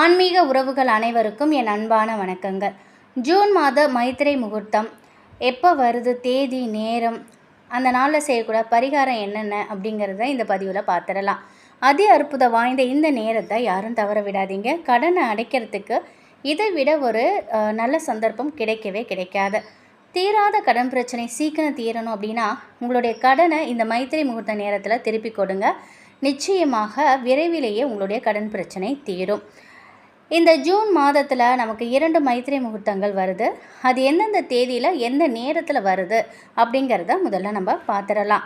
ஆன்மீக உறவுகள் அனைவருக்கும் என் அன்பான வணக்கங்கள். ஜூன் மாத மைத்திரை முகூர்த்தம். எப்போ வருது தேதி நேரம் அந்த நாளில் செய்யக்கூட பரிகாரம் என்னென்ன அப்படிங்கிறத இந்த பதிவில் பார்த்துடலாம் அதி அற்புதம் வாய்ந்த இந்த நேரத்தை யாரும் தவற விடாதீங்க. கடனை அடைக்கிறதுக்கு இதை விட ஒரு நல்ல சந்தர்ப்பம் கிடைக்கவே கிடைக்காது. தீராத கடன் பிரச்சனை சீக்கிரம் தீரணும் அப்படின்னா உங்களுடைய கடனை இந்த மைத்திரி முகூர்த்த நேரத்தில் திருப்பி கொடுங்க. நிச்சயமாக விரைவிலேயே உங்களுடைய கடன் பிரச்சனை தீரும். இந்த ஜூன் மாதத்தில் நமக்கு இரண்டு மைத்திரி முகூர்த்தங்கள் வருது. அது எந்தெந்த தேதியில் எந்த நேரத்தில் வருது அப்படிங்கிறத முதல்ல நம்ம பார்த்துடலாம்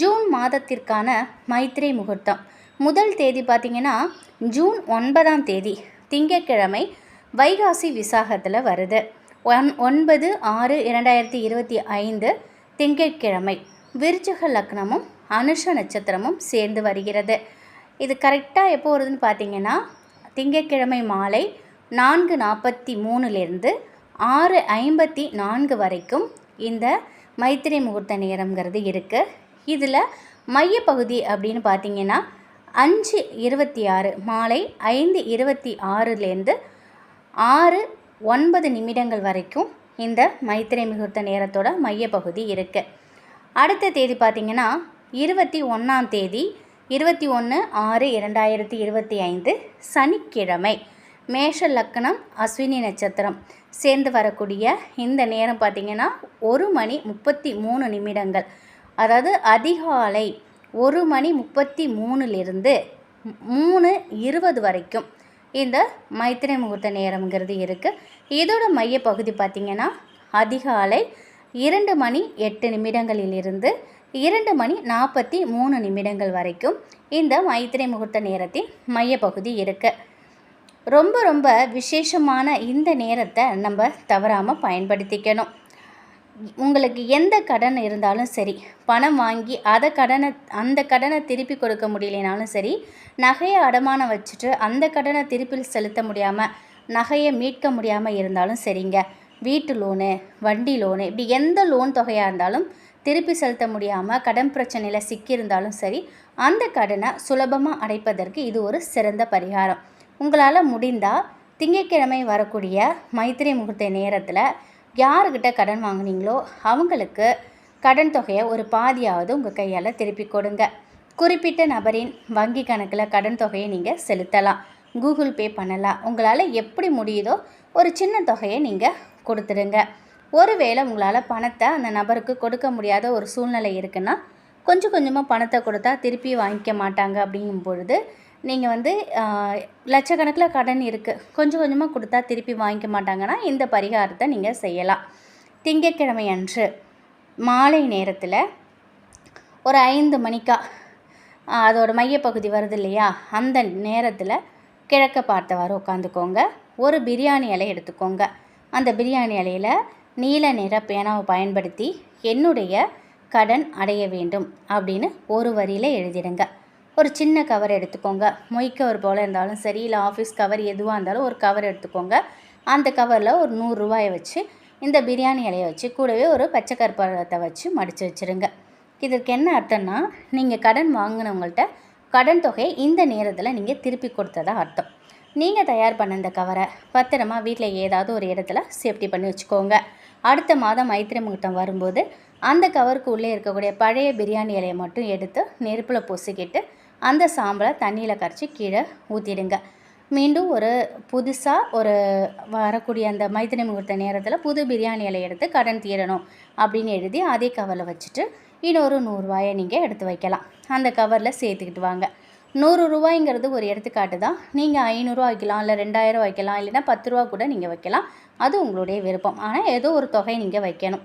ஜூன் மாதத்திற்கான மைத்திரி முகூர்த்தம். முதல் தேதி பார்த்திங்கன்னா ஜூன் ஒன்பதாம் தேதி திங்கட்கிழமை வைகாசி விசாகத்தில் வருது. ஒன் ஒன்பது ஆறு இரண்டாயிரத்தி இருபத்தி ஐந்து திங்கட்கிழமை. விருச்சக லக்னமும் அனுஷ நட்சத்திரமும் சேர்ந்து வருகிறது. இது கரெக்டாக எப்போ வருதுன்னு பார்த்தீங்கன்னா திங்கட்கிழமை மாலை நான்கு நாற்பத்தி மூணுலேருந்து ஆறு ஐம்பத்தி நான்கு வரைக்கும் இந்த மைத்திரை முகூர்த்த நேரம்ங்கிறது இருக்குது இதில் மையப்பகுதி அப்படின்னு பார்த்தீங்கன்னா அஞ்சு இருபத்தி ஆறு மாலை ஐந்து இருபத்தி ஆறுலேருந்து ஆறு ஒன்பது நிமிடங்கள் வரைக்கும் இந்த மைத்திரை முகூர்த்த நேரத்தோட மையப்பகுதி இருக்குது அடுத்த தேதி பார்த்திங்கன்னா இருபத்தி ஒன்றாம் தேதி இருபத்தி ஒன்று ஆறு இரண்டாயிரத்தி இருபத்தி ஐந்து சனிக்கிழமை. மேஷ லக்னம் அஸ்வினி நட்சத்திரம் சேர்ந்து வரக்கூடிய இந்த நேரம் பார்த்திங்கன்னா ஒரு மணி முப்பத்தி மூணு நிமிடங்கள். அதாவது அதிகாலை ஒரு மணி முப்பத்தி மூணுலேருந்து மூணு இருபது வரைக்கும் இந்த மைத்திரை முகூர்த்த நேரம்ங்கிறது இருக்குது இதோட மையப்பகுதி பார்த்திங்கன்னா அதிகாலை இரண்டு மணி எட்டு நிமிடங்களிலிருந்து இரண்டு மணி நாற்பத்தி மூணு நிமிடங்கள் வரைக்கும் இந்த மைத்திரை முகூர்த்த நேரத்தின் மையப்பகுதி இருக்குது ரொம்ப ரொம்ப விசேஷமான இந்த நேரத்தை நம்ம தவறாமல் பயன்படுத்திக்கணும். உங்களுக்கு எந்த கடன் இருந்தாலும் சரி பணம் வாங்கி அதை கடனை அந்த கடனை திருப்பி கொடுக்க முடியலனாலும் சரி நகையை அடமானம் வச்சுட்டு அந்த கடனை திருப்பி செலுத்த முடியாமல் நகையை மீட்க முடியாமல் இருந்தாலும் சரிங்க. வீட்டு லோனு வண்டி லோனு இப்படி எந்த லோன் தொகையாக இருந்தாலும் திருப்பி செலுத்த முடியாமல் கடன் பிரச்சனையில் சிக்கியிருந்தாலும் சரி அந்த கடனை சுலபமாக அடைப்பதற்கு இது ஒரு சிறந்த பரிகாரம். உங்களால் முடிந்தால் திங்கட்கிழமை வரக்கூடிய மைத்திரி முகூர்த்த நேரத்தில் யாருக்கிட்ட கடன் வாங்குனீங்களோ அவங்களுக்கு கடன் தொகையை ஒரு பாதியாவது உங்கள் கையால் திருப்பி கொடுங்க. குறிப்பிட்ட நபரின் வங்கி கணக்கில் கடன் தொகையை நீங்கள் செலுத்தலாம். கூகுள் பே பண்ணலாம். உங்களால் எப்படி முடியுதோ ஒரு சின்ன தொகையை நீங்கள் கொடுத்துடுங்க. ஒருவேளை உங்களால் பணத்தை அந்த நபருக்கு கொடுக்க முடியாத ஒரு சூழ்நிலை இருக்குன்னா கொஞ்சம் கொஞ்சமாக பணத்தை கொடுத்தா திருப்பி வாங்கிக்க மாட்டாங்க அப்படிங்கும் பொழுது நீங்கள் வந்து லட்சக்கணக்கில் கடன் இருக்குது கொஞ்சம் கொஞ்சமாக கொடுத்தா திருப்பி வாங்கிக்க மாட்டாங்கன்னா இந்த பரிகாரத்தை நீங்கள் செய்யலாம். திங்கட்கிழமை அன்று மாலை நேரத்தில் ஒரு ஐந்து மணிக்கா அதோடய அதோட மையப்பகுதி வருது இல்லையா? அந்த நேரத்தில் கிழக்க பார்த்தவாறு உட்காந்துக்கோங்க. ஒரு பிரியாணி இலை எடுத்துக்கோங்க. அந்த பிரியாணி இலையில் நீல நிற பேனாவை பயன்படுத்தி என்னுடைய கடன் அடைய வேண்டும் அப்படின்னு ஒரு வரியில் எழுதிடுங்க. ஒரு சின்ன கவர் எடுத்துக்கோங்க. மொய் கவர் போல் இருந்தாலும் சரி இல்லை ஆஃபீஸ் கவர் எதுவாக இருந்தாலும் ஒரு கவர் எடுத்துக்கோங்க. அந்த கவரில் ஒரு நூறுரூவாயை வச்சு இந்த பிரியாணி இலையை வச்சு கூடவே ஒரு பச்சை கற்பூரத்தை வச்சு மடித்து வச்சுருங்க. இதற்கு என்ன அர்த்தம்னா நீங்கள் கடன் வாங்கினவங்கள்ட்ட கடன் தொகையை இந்த நேரத்தில் நீங்கள் திருப்பி கொடுத்ததா அர்த்தம். நீங்கள் தயார் பண்ண இந்த கவரை பத்திரமா வீட்டில் ஏதாவது ஒரு இடத்துல சேஃப்டி பண்ணி வச்சுக்கோங்க. அடுத்த மாதம் மைத்திரி முகூர்த்தம் வரும்போது அந்த கவருக்கு உள்ளே இருக்கக்கூடிய பழைய பிரியாணி இலையை மட்டும் எடுத்து நெருப்பில் பொசுக்கிட்டு அந்த சாம்பலை தண்ணியில் கரைச்சி கீழே ஊற்றிடுங்க மீண்டும் ஒரு புதுசாக ஒரு வரக்கூடிய அந்த மைத்திரி முகூர்த்த நேரத்தில் புது பிரியாணி இலையை எடுத்து கடன் தீரணும் அப்படின்னு எழுதி அதே கவரில் வச்சுட்டு இன்னொரு நூறுரூவாயை நீங்கள் எடுத்து வைக்கலாம். அந்த கவரில் சேர்த்துக்கிட்டு வாங்க. நூறு ரூபாய்ங்கிறது ஒரு எடுத்துக்காட்டு தான். நீங்கள் ஐநூறுரூவா வைக்கலாம் இல்லை ரெண்டாயிரம் வைக்கலாம் இல்லைன்னா பத்து ரூபா கூட நீங்கள் வைக்கலாம். அது உங்களுடைய விருப்பம். ஆனால் ஏதோ ஒரு தொகை நீங்கள் வைக்கணும்.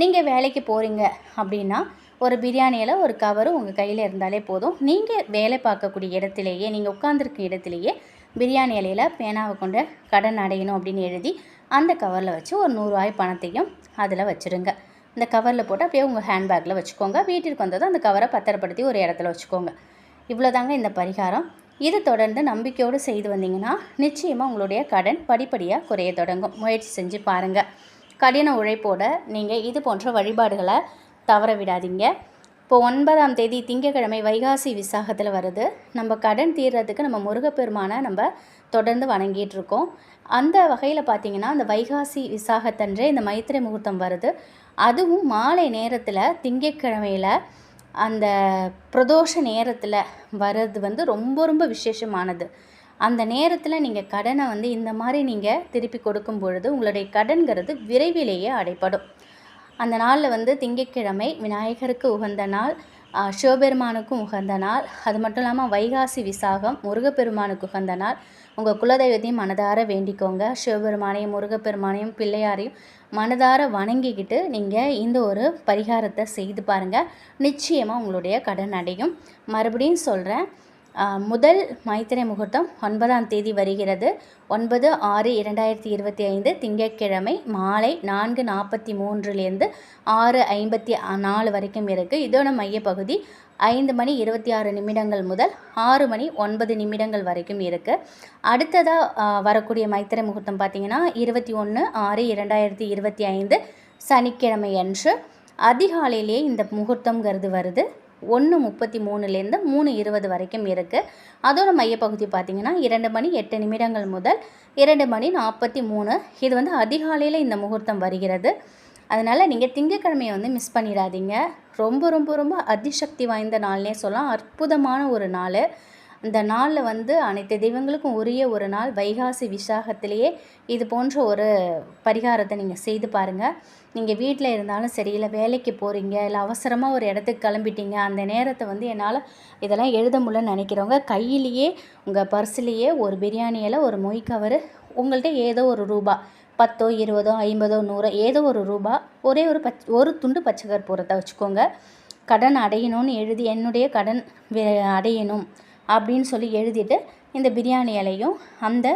நீங்கள் வேலைக்கு போகிறீங்க அப்படின்னா ஒரு பிரியாணியில் ஒரு கவரு உங்கள் கையில் இருந்தாலே போதும். நீங்கள் வேலை பார்க்கக்கூடிய இடத்துலையே நீங்கள் உட்காந்துருக்க இடத்துலையே பிரியாணி இலையில் பேனாவை கொண்டு கடன் அடையணும் அப்படின்னு எழுதி அந்த கவரில் வச்சு ஒரு நூறுரூவாய் பணத்தையும் அதில் வச்சுருங்க. இந்த கவரில் போட்டு அப்படியே உங்கள் ஹேண்ட்பேக்கில் வச்சுக்கோங்க. வீட்டிற்கு வந்ததும் அந்த கவரை பத்திரப்படுத்தி ஒரு இடத்துல வச்சுக்கோங்க. இவ்வளோதாங்க இந்த பரிகாரம். இது தொடர்ந்து நம்பிக்கையோடு செய்து வந்தீங்கன்னா நிச்சயமாக உங்களுடைய கடன் படிப்படியாக குறைய தொடங்கும். முயற்சி செஞ்சு பாருங்கள் கடின உழைப்போட நீங்கள் இது போன்ற வழிபாடுகளை தவற விடாதீங்க. இப்போ ஒன்பதாம் தேதி திங்கட்கிழமை வைகாசி விசாகத்தில் வருது நம்ம கடன் தீர்றதுக்கு நம்ம முருகப்பெருமானை நம்ம தொடர்ந்து வணங்கிட்டு இருக்கோம் அந்த வகையில் பார்த்தீங்கன்னா அந்த வைகாசி விசாகத்தன்றே இந்த மைத்திரை முகூர்த்தம் வருது. அதுவும் மாலை நேரத்தில் திங்கட்கிழமையில் அந்த பிரதோஷ நேரத்தில் வர்றது வந்து ரொம்ப ரொம்ப விசேஷமானது. அந்த நேரத்தில் நீங்கள் கடனை வந்து இந்த மாதிரி நீங்கள் திருப்பி கொடுக்கும் பொழுது உங்களுடைய கடன்கிறது விரைவிலேயே அடைப்படும் அந்த நாளில் வந்து திங்கட்கிழமை விநாயகருக்கு உகந்த நாள். சிவபெருமானுக்கும் உகந்த நாள். அது மட்டும் இல்லாமல் வைகாசி விசாகம் முருகப்பெருமானுக்கு உகந்த நாள். உங்கள் குலதெய்வத்தையும் மனதார வேண்டிக்கோங்க. சிவபெருமானையும் முருகப்பெருமானையும் பிள்ளையாரையும் மனதார வணங்கிக்கிட்டு நீங்கள் இந்த ஒரு பரிகாரத்தை செய்து பாருங்கள் நிச்சயமாக உங்களுடைய கடன் அடையும். மறுபடியும் சொல்கிறேன் முதல் மைத்திரை முகூர்த்தம் ஒன்பதாம் தேதி வருகிறது. ஒன்பது ஆறு இரண்டாயிரத்தி இருபத்தி ஐந்து திங்கட்கிழமை மாலை நான்கு நாற்பத்தி மூன்றுலேருந்து ஆறு ஐம்பத்தி நாலு வரைக்கும் இருக்குது இதோட மையப்பகுதி ஐந்து மணி இருபத்தி ஆறு நிமிடங்கள் முதல் ஆறு மணி ஒன்பது நிமிடங்கள் வரைக்கும் இருக்குது அடுத்ததாக வரக்கூடிய மைத்திரை முகூர்த்தம் பார்த்திங்கன்னா இருபத்தி ஒன்று ஆறு இரண்டாயிரத்தி இருபத்தி ஐந்து சனிக்கிழமை அன்று. அதிகாலையிலேயே இந்த முகூர்த்தங்கிறது வருது. ஒன்று முப்பத்தி மூணுலேருந்து மூணு இருபது வரைக்கும் இருக்குது அதோட மையப்பகுதி பார்த்திங்கன்னா இரண்டு மணி எட்டு நிமிடங்கள் முதல் இரண்டு மணி நாற்பத்தி மூணு. இது வந்து அதிகாலையில் இந்த முகூர்த்தம் வருகிறது. அதனால் நீங்கள் திங்கட்கிழமையை வந்து மிஸ் பண்ணிடாதீங்க. ரொம்ப ரொம்ப ரொம்ப அதிசக்தி வாய்ந்த நாள்னே சொல்லலாம். அற்புதமான ஒரு நாள். இந்த நாளில் வந்து அனைத்து தெய்வங்களுக்கும் உரிய ஒரு நாள் வைகாசி விசாகத்திலேயே இது போன்ற ஒரு பரிகாரத்தை நீங்கள் செய்து பாருங்கள் நீங்கள் வீட்டில் இருந்தாலும் சரி இல்லை வேலைக்கு போகிறீங்க இல்லை அவசரமாக ஒரு இடத்துக்கு கிளம்பிட்டீங்க அந்த நேரத்தை வந்து என்னால் இதெல்லாம் எழுத முடியலன்னு நினைக்கிறவங்க கையிலேயே உங்கள் பர்ஸ்லேயே ஒரு பிரியாணியில் ஒரு மொய் கவரு உங்கள்கிட்ட ஏதோ ஒரு ரூபா பத்தோ இருபதோ ஐம்பதோ நூறோ ஏதோ ஒரு ரூபா ஒரே ஒரு பச் ஒரு துண்டு பச்சை கற்பூரத்தை வச்சுக்கோங்க. கடன் அடையணும்னு எழுதி என்னுடைய கடன் வே- அடையணும். அப்படின்னு சொல்லி எழுதிட்டு இந்த பிரியாணி இலையும் அந்த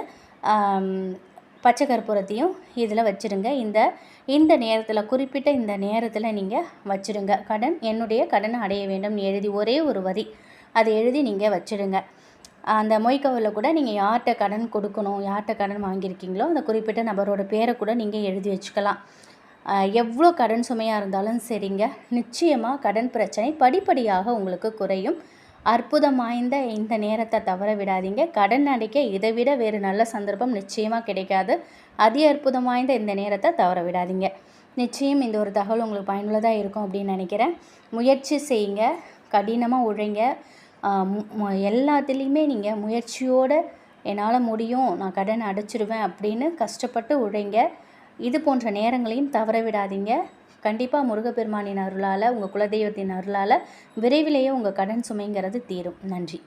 பச்சை கற்பூரத்தையும் இதில் வச்சுருங்க. இந்த இந்த நேரத்தில் குறிப்பிட்ட இந்த நேரத்தில் நீங்கள் வச்சுருங்க. கடன் என்னுடைய கடனை அடைய வேண்டும்னு எழுதி ஒரே ஒரு வரி அதை எழுதி நீங்கள் வச்சுடுங்க அந்த மொய்க்கவரில் கூட நீங்கள் யார்கிட்ட கடன் கொடுக்கணும் யார்கிட்ட கடன் வாங்கியிருக்கீங்களோ அந்த குறிப்பிட்ட நபரோட பேரை கூட நீங்கள் எழுதி வச்சுக்கலாம். எவ்வளோ கடன் சுமையாக இருந்தாலும் சரிங்க. நிச்சயமாக கடன் பிரச்சனை படிப்படியாக உங்களுக்கு குறையும். அற்புதம் வாய்ந்த இந்த நேரத்தை தவற விடாதீங்க. கடன் அடைக்க இதை விட வேறு நல்ல சந்தர்ப்பம் நிச்சயமாக கிடைக்காது. அதி அற்புதம் வாய்ந்த இந்த நேரத்தை தவற விடாதீங்க. நிச்சயம் இந்த ஒரு தகவல் உங்களுக்கு பயனுள்ளதாக இருக்கும் அப்படின்னு நினைக்கிறேன். முயற்சி செய்யுங்க. கடினமாக உழைங்க. எல்லாத்துலேயுமே நீங்கள் முயற்சியோடு என்னால் முடியும். நான் கடன் அடைச்சிடுவேன் அப்படின்னு கஷ்டப்பட்டு உழைங்க. இது போன்ற நேரங்களையும் தவற விடாதீங்க. கண்டிப்பாக முருகப்பெருமானின் அருளால் உங்கள் குலதெய்வத்தின் அருளால் விரைவிலேயே உங்கள் கடன் சுமைங்கிறது தீரும். நன்றி.